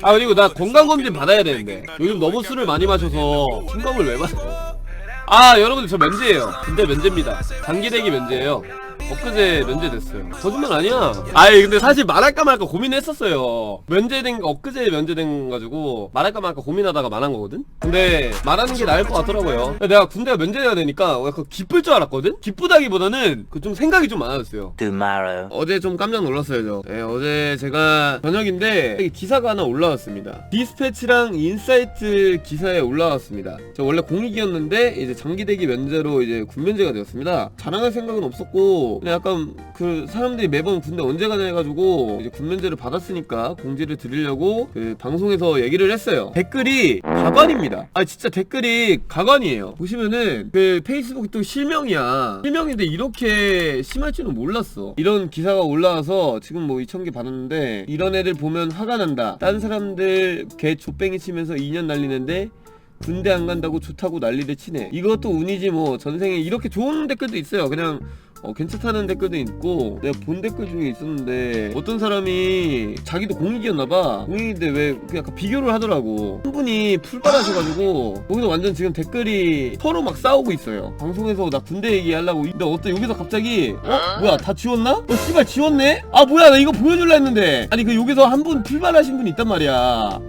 아 그리고 나 건강검진 받아야 되는데. 요즘 너무 술을 많이 마셔서 심검을 왜 받아? 아 여러분들 저 면제예요. 근데 면제입니다. 단기대기 면제예요 엊그제 면제됐어요. 거짓말 아니야. 아이 근데 사실 말할까 말까 고민했었어요. 면제된 거 엊그제 면제된 거 가지고 말할까 말까 고민하다가 말한 거거든? 근데 말하는 게 나을 것 같더라고요. 내가 군대가 면제해야 되니까 약간 기쁠 줄 알았거든? 기쁘다기보다는 그 좀 생각이 좀 많아졌어요. Tomorrow. 어제 좀 깜짝 놀랐어요 저. 네, 어제 제가 저녁인데 기사가 하나 올라왔습니다. 디스패치랑 인사이트 기사에 올라왔습니다. 저 원래 공익이었는데 이제 장기대기 면제로 이제 군면제가 되었습니다. 자랑할 생각은 없었고 그냥 약간 그 사람들이 매번 군대 언제 가냐 해가지고 이제 군면제를 받았으니까 공지를 드리려고 그 방송에서 얘기를 했어요. 댓글이 가관입니다. 아 진짜 댓글이 가관이에요. 보시면은 그 페이스북 또 실명이야. 실명인데 이렇게 심할 줄은 몰랐어. 이런 기사가 올라와서 지금 뭐 2,000개 받았는데 이런 애들 보면 화가 난다. 딴 사람들 개 족뱅이 치면서 2년 날리는데 군대 안 간다고 좋다고 난리를 치네. 이것도 운이지 뭐. 전생에 이렇게 좋은 댓글도 있어요. 그냥 어, 괜찮다는 댓글도 있고 내가 본 댓글 중에 있었는데 어떤 사람이 자기도 공익이었나봐. 공익인데 왜 약간 비교를 하더라고. 한 분이 풀빨하셔가지고 거기서 완전 지금 댓글이 서로 막 싸우고 있어요. 방송에서 나 군대 얘기하려고 근데 어떤 여기서 갑자기 어? 뭐야 다 지웠나? 어 씨발 지웠네? 아 뭐야 나 이거 보여줄라 했는데. 아니 그 여기서 한 분 풀빨하신 분 있단 말이야.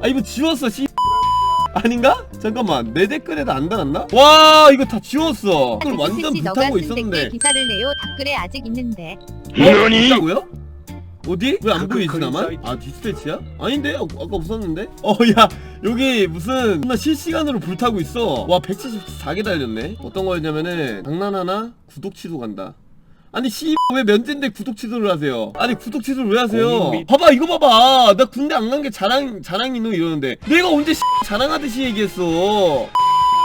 아 이거 지웠어 씨 아닌가? 잠깐만 내 댓글에도 안 달았나? 와 이거 다 지웠어 이걸 완전 스치 너가 불타고 쓴 댓글 있었는데 기사를 내요 댓글에 아직 있는데 어? 있다고요? 어디? 왜안그 보이지 그 나만? 아 디스패치야? 아닌데? 아, 아까 없었는데? 어야 여기 무슨 나 실시간으로 불타고 있어 와 174개 달렸네 어떤 거였냐면은 장난하나? 구독 취소 간다 아니 씨 왜 면제인데 구독 취소를 하세요? 아니 구독 취소를 왜 하세요? 및- 봐봐 이거 봐봐. 나 군대 안 간 게 자랑 자랑이 너 이러는데. 내가 언제 씨 자랑하듯이 얘기했어?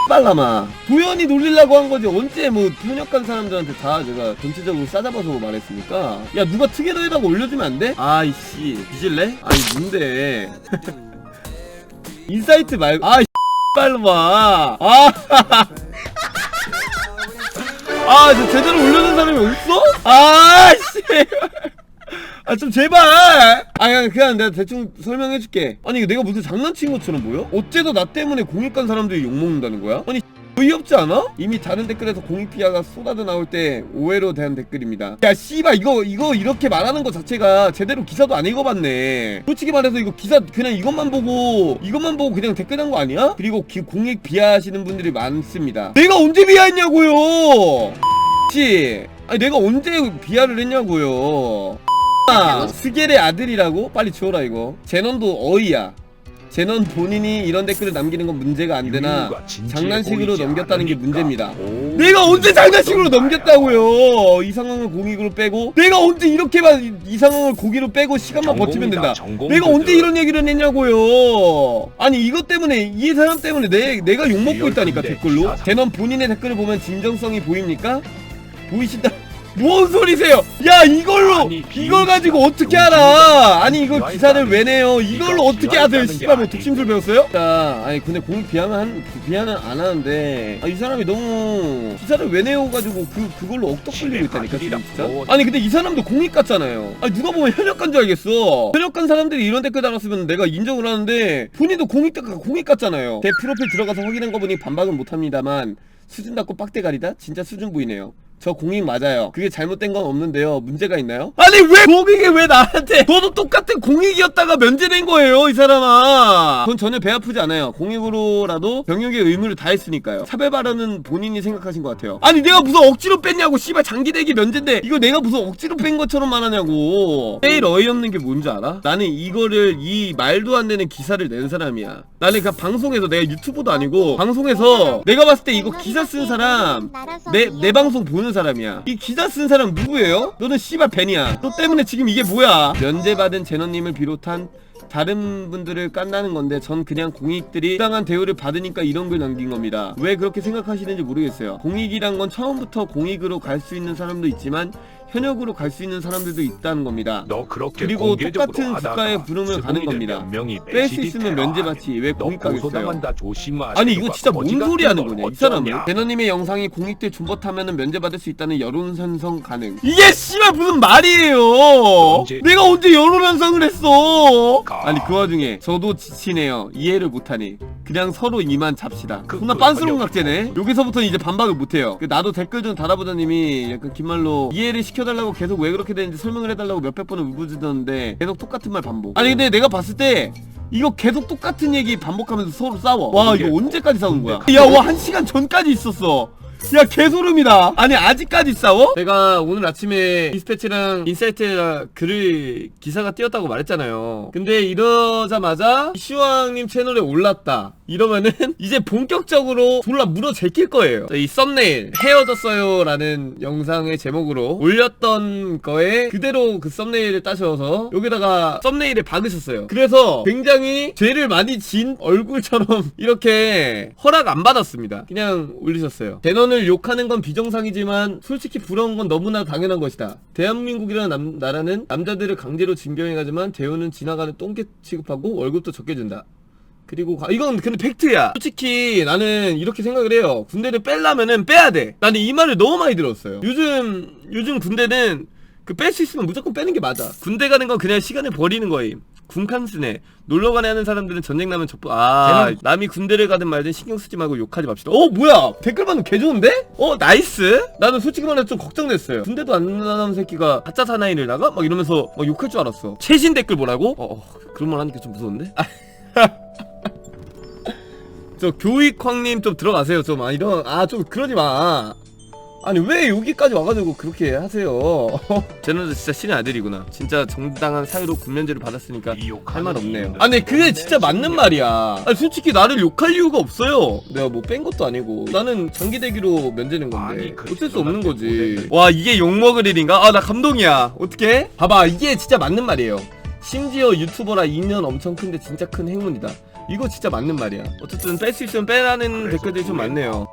빨라마. 도연이 놀리려고 한 거지. 언제 뭐 현역간 사람들한테 다 제가 전체적으로 싸잡아서 말했습니까? 야 누가 특혜도에다가 올려주면 안 돼? 아이씨. 뒤질래? 아니 뭔데? 인사이트 말고 아이 빨라마. 아 아, 저 제대로 올려준 사람이 어딨어? 아, 씨. 아, 좀 제발! 아, 그냥, 그냥 내가 대충 설명해줄게. 아니, 내가 무슨 장난친 것처럼 보여? 어째서 나 때문에 공익 간 사람들이 욕먹는다는 거야? 아니, 어이없지 않아? 이미 다른 댓글에서 공익 피아가 쏟아져 나올 때 오해로 대한 댓글입니다. 야, 씨발, 이거, 이거 이렇게 말하는 것 자체가 제대로 기사도 안 읽어봤네. 솔직히 말해서 이거 기사 그냥 이것만 보고, 이것만 보고 그냥 댓글 한 거 아니야? 그리고 기, 공익 비하하시는 분들이 많습니다. 내가 언제 비하했냐고요! 씨, 아니 내가 언제 비하를 했냐고요. 아, 스겔의 아들이라고? 빨리 지워라 이거. 제넌도 어이야. 제넌 본인이 이런 댓글을 남기는 건 문제가 안 되나 장난식으로 넘겼다는 게 문제입니다. 내가 언제 장난식으로 넘겼다고요? 이 상황을 공익으로 빼고 내가 언제 이렇게만 이- 이 상황을 고기로 빼고 시간만 버티면 된다. 내가 언제 이런 얘기를 했냐고요? 아니 이것 때문에 이 사람 때문에 내 내가 욕 먹고 있다니까 댓글로. 제넌 본인의 댓글을 보면 진정성이 보입니까? 보이신다. 뭔 소리세요? 야 이걸로 아니, 이걸 가지고 어떻게 알아? 아니 이거 기사를 왜 내요? 이걸로 어떻게 게 씨발 뭐. 독심술 배웠어요? 자, 아니 근데 공익 비하는 한 비하는 안 하는데 아, 이 사람이 너무 기사를 왜 내요 가지고 그 그걸로 억덕 불리고 있다니까 지금 진짜. 아니 근데 이 사람도 공익 같잖아요. 아니 누가 보면 현역간 줄 알겠어. 현역간 사람들이 이런 댓글 달았으면 내가 인정을 하는데 본인도 공익 공익 같잖아요. 제 프로필 들어가서 확인한 거 보니 반박은 못합니다만 수준 닫고 빡대가리다? 진짜 수준 보이네요. 저 공익 맞아요. 그게 잘못된 건 없는데요. 문제가 있나요? 아니 왜 공익이 왜 나한테? 너도 똑같은 공익이었다가 면제된 거예요, 이 사람아. 전 전혀 배 아프지 않아요. 공익으로라도 병역의 의무를 다했으니까요. 차별 발언은 본인이 생각하신 것 같아요. 아니 내가 무슨 억지로 뺐냐고, 씨발 장기대기 면제인데 이거 내가 무슨 억지로 뺀 것처럼 말하냐고. 제일 어이없는 게 뭔지 알아? 나는 이거를 이 말도 안 되는 기사를 낸 사람이야. 나는 그냥 방송에서 내가 유튜버도 아니고 방송에서 내가 봤을 때 이거 기사 쓴 사람 내, 내 방송 보는 사람이야. 이 기사 쓴 사람 누구예요? 너는 씨발 벤이야. 너 때문에 지금 이게 뭐야? 면제받은 제너님을 비롯한 다른 분들을 깐다는 건데 전 그냥 공익들이 부당한 대우를 받으니까 이런 글 남긴 겁니다. 왜 그렇게 생각하시는지 모르겠어요. 공익이란 건 처음부터 공익으로 갈 수 있는 사람도 있지만 현역으로 갈 수 있는 사람들도 있다는 겁니다. 너 그렇게 그리고 똑같은 국가에 부르면 가는 겁니다. 뺄 수 있으면. 면제받지 왜너 공익 가겠어요? 고소당한다 조심하. 아니 이거 진짜 뭔 소리 하는 거냐 이 사람은 배너님의 영상이 공익대 존버타면은 면제받을 수 있다는 여론 편성 가능 이게 씨발 무슨 말이에요 내가 언제 여론 편성을 했어 가. 아니 그 와중에 저도 지치네요 이해를 못하니 그냥 서로 이만 잡시다. 그- 존나 그 빤스러운 번역- 각제네. 여기서부터는 이제 반박을 못해요. 그 나도 댓글 좀 달아보자님이 약간 긴 말로 이해를 시켜달라고 계속 왜 그렇게 되는지 설명을 해달라고 몇백 번을 울부짖었는데 계속 똑같은 말 반복. 아니 근데 내가 봤을 때 이거 계속 똑같은 얘기 반복하면서 서로 싸워. 와 이거 언제까지 싸우는 거야? 근데 야와 한 시간 전까지 있었어. 야 개소름이다. 아니 아직까지 싸워? 제가 오늘 아침에 디스패치랑 인사이트에 글을 기사가 띄었다고 말했잖아요. 근데 이러자마자 시황님 채널에 올랐다 이러면은 이제 본격적으로 졸라 물어 제낄 거예요. 이 썸네일 헤어졌어요 라는 영상의 제목으로 올렸던 거에 그대로 그 썸네일을 따셔서 여기다가 썸네일에 박으셨어요. 그래서 굉장히 죄를 많이 진 얼굴처럼 이렇게 허락 안 받았습니다. 그냥 올리셨어요. 대넌을 욕하는 건 비정상이지만 솔직히 부러운 건 너무나 당연한 것이다. 대한민국이라는 남- 나라는 남자들을 강제로 징병해가지만 대우는 지나가는 똥개 취급하고 월급도 적게 준다 그리고 가- 이건 근데 팩트야. 솔직히 나는 이렇게 생각을 해요. 군대를 빼려면은 빼야 돼. 나는 이 말을 너무 많이 들었어요. 요즘 요즘 군대는 그 뺄 수 있으면 무조건 빼는 게 맞아. 군대 가는 건 그냥 시간을 버리는 거임. 군칸스네 놀러 가네 하는 사람들은 전쟁 나면 접부 아 남이 군대를 가든 말든 신경 쓰지 말고 욕하지 맙시다. 어 뭐야? 댓글 반응 개 좋은데? 어 나이스. 나는 솔직히 말해 좀 걱정됐어요. 군대도 안 나는 새끼가 가짜 사나이를 나가? 막 이러면서 막 욕할 줄 알았어. 최신 댓글 뭐라고? 어, 어 그런 말 하니까 좀 무서운데? 저 교익황님 좀 들어가세요. 좀 아 이런 아 좀 그러지 마. 아니 왜 여기까지 와가지고 그렇게 하세요? 쟤는 진짜 신의 아들이구나. 진짜 정당한 사유로 군면제를 받았으니까 할 말 없네요. 아니 그게 진짜 맞는 말이야. 아니 솔직히 나를 욕할 이유가 없어요. 내가 뭐 뺀 것도 아니고. 나는 장기 대기로 면제는 건데 그 어쩔 수 없는 거지. 와 이게 욕먹을 일인가? 아 나 감동이야. 어떡해? 봐봐 이게 진짜 맞는 말이에요. 심지어 유튜버라 2년 엄청 큰데 진짜 큰 행운이다 이거 진짜 맞는 말이야. 어쨌든 뺄 수 있으면 빼라는 댓글들이 좀 많네요